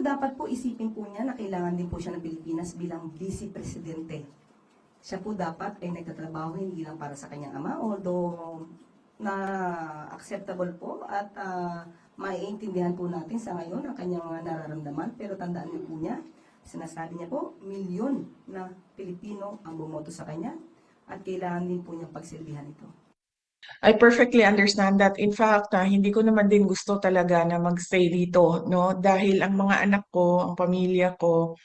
dapat po isipin po niya na kailangan din po siya ng Pilipinas bilang Vice Presidente. Siya po dapat ay nagtatrabaho hindi lang para sa kanyang ama, although na acceptable po at ah, maiintindihan po natin sa ngayon ang kanyang nararamdaman. Pero tandaan niyo po niya, sinasabi niya po, milyon na Pilipino ang bumoto sa kanya at kailangan din po niyang pagsilbihan ito. I perfectly understand that. In fact, ah, hindi ko naman din gusto talaga na magstay dito, no? Dahil ang mga anak ko, ang pamilya ko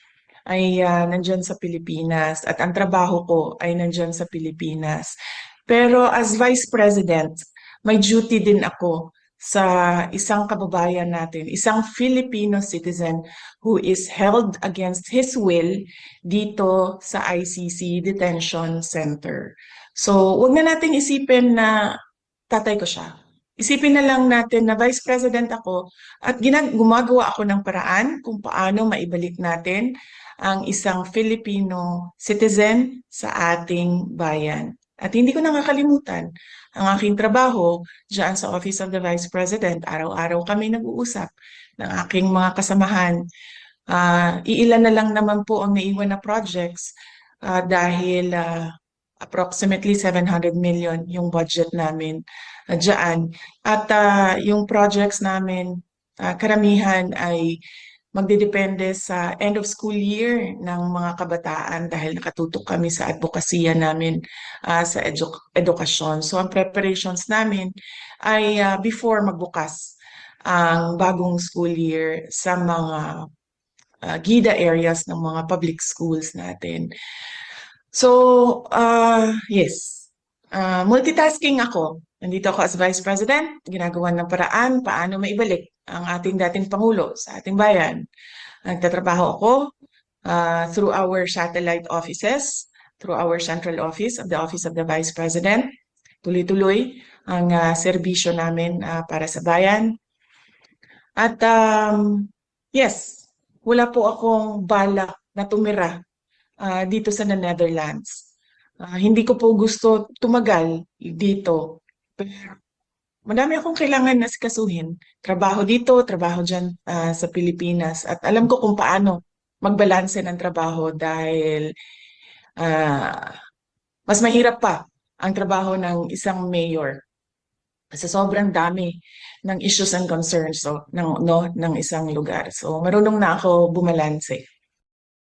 ay ah, nandyan sa Pilipinas at ang trabaho ko ay nandyan sa Pilipinas. Pero as Vice President, may duty din ako sa isang kababayan natin, isang Filipino citizen who is held against his will dito sa ICC Detention Center. So, wag na nating isipin na tatay ko siya. Isipin na lang natin na Vice President ako at ginag gumagawa ako ng paraan kung paano maibalik natin ang isang Filipino citizen sa ating bayan. At hindi ko nakakalimutan ang aking trabaho diyan sa Office of the Vice President. Araw-araw kami nag-uusap ng aking mga kasamahan. Ah, iilan na lang naman po ang naiwan na projects ah, dahil ah, approximately 700 million yung budget namin uh, dyan. At ah, yung projects namin, ah, karamihan ay magdidepende sa end of school year ng mga kabataan dahil nakatutok kami sa advokasya namin ah, sa edu- edukasyon. So ang preparations namin ay ah, before magbukas ang bagong school year sa mga ah, GIDA areas ng mga public schools natin. So, uh, yes, uh, multitasking ako. Nandito ako as Vice President, ginagawa ng paraan paano maibalik ang ating dating Pangulo sa ating bayan. Nagtatrabaho ako uh, through our satellite offices, through our central office of the Office of the Vice President. Tuloy-tuloy ang uh, serbisyo namin uh, para sa bayan. At um, yes, wala po akong balak na tumira ah, dito sa the Netherlands. Ah, hindi ko po gusto tumagal dito. Pero madami akong kailangan na sikasuhin. Trabaho dito, trabaho dyan ah, sa Pilipinas. At alam ko kung paano magbalanse ng trabaho dahil ah, mas mahirap pa ang trabaho ng isang mayor. Kasi sobrang dami ng issues and concerns so, ng, no, ng isang lugar. So marunong na ako bumalanse.